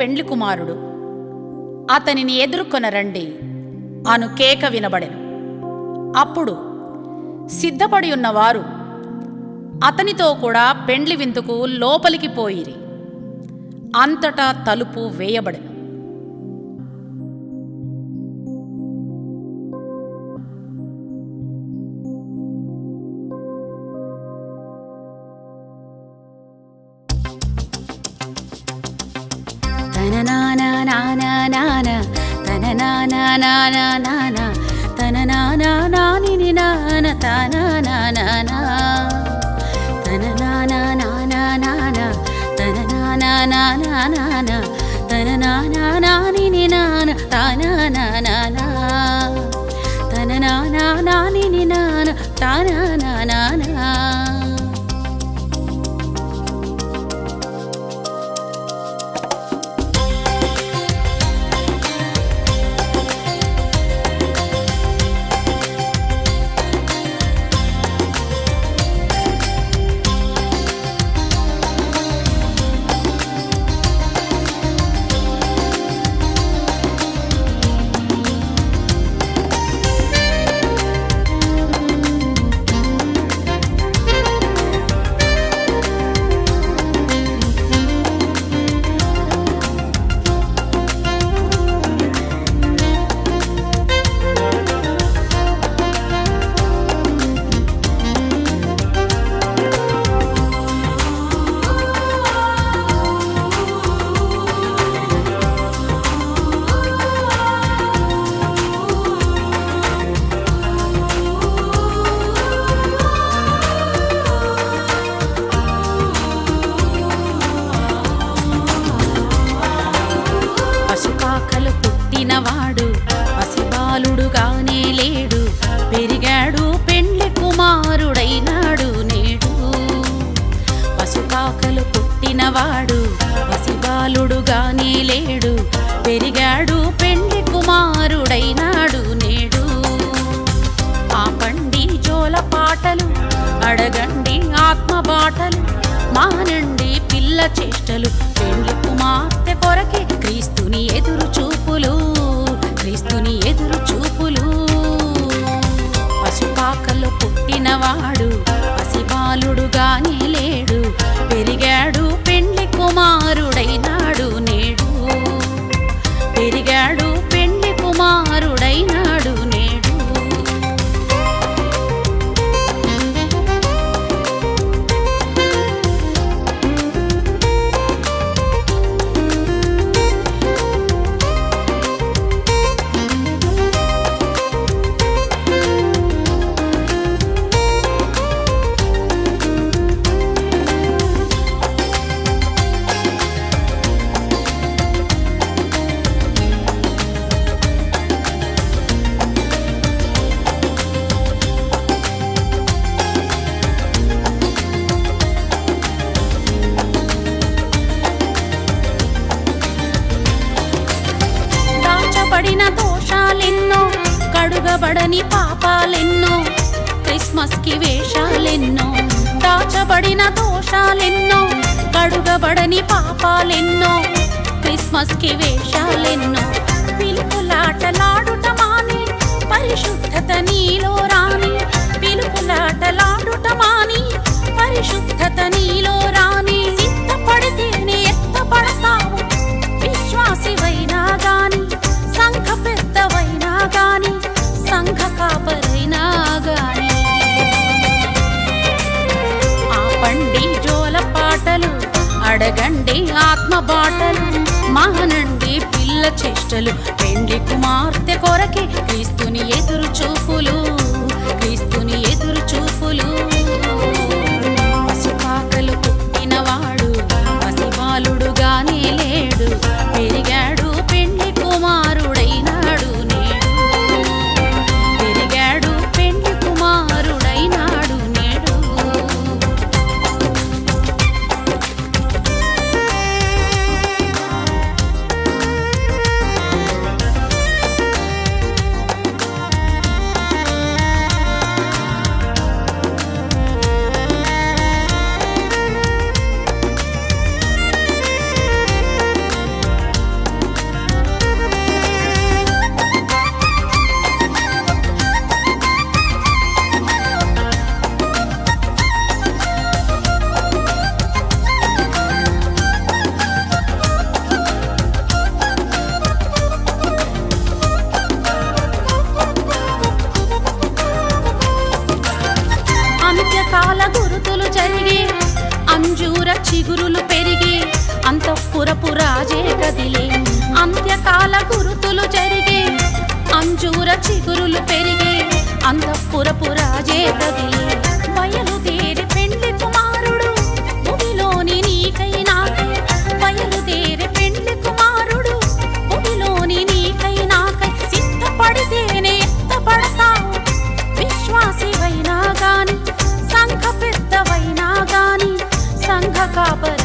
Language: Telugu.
పెండ్లి కుమారుడు. అతనిని ఎదుర్కొనరండి అను కేక వినబడెను. అప్పుడు సిద్ధపడి ఉన్నవారు అతనితో కూడా పెండ్లి విందుకు లోపలికి పోయిరి. అంతటా తలుపు వేయబడెను. na na na na na na na na na na na na na na ni ni na na ta na na na na ta na na na na na na na ta na na na na na na na ta na na na na ni ni na na ta na na na na ta na na na na ni ni na na ta na పసుకాకలు పుట్టినవాడు పసిబాలుడుగానే లేడు పెరిగాడు పెండ్లి కుమారుడైనాడు నేడు. ఆ పండి జోల పాటలు అడగండి ఆత్మ బాటలు మానండి పిల్ల చేష్టలు పెండ్లి కుమార్తె కొరకే క్రీస్తుని ఎదురు చూపులు క్రీస్తుని ఎదురు చూపులు. పశుపాకల్లో పుట్టినవాడు పసిబాలుడుగానే లేడు. పెరిగాడు పెండ్లి కుమారుడైనాడు. కడుగబడని పాపాలెన్నో క్రిస్మస్కి వేషాలెన్నో దాచబడిన దోషాలెన్నో కడుగబడని పాపాలెన్నో క్రిస్మస్కి వేషాలెన్నో. పిలుపులాటలాడుట మాని పరిశుద్ధత నీలో రాని పిలుపులాటలా అడగండి ఆత్మ బాటలు మానండి పిల్ల చేష్టలు. పెండ్లి కుమార్తె కొరకే చిగురులు పెరిగి అంతఃపురపు రాజే కదిలే అంత్యకాల గురుతులు జరిగి అంజూర చిగురులు పెరిగి అంతఃపురపు రాజే copper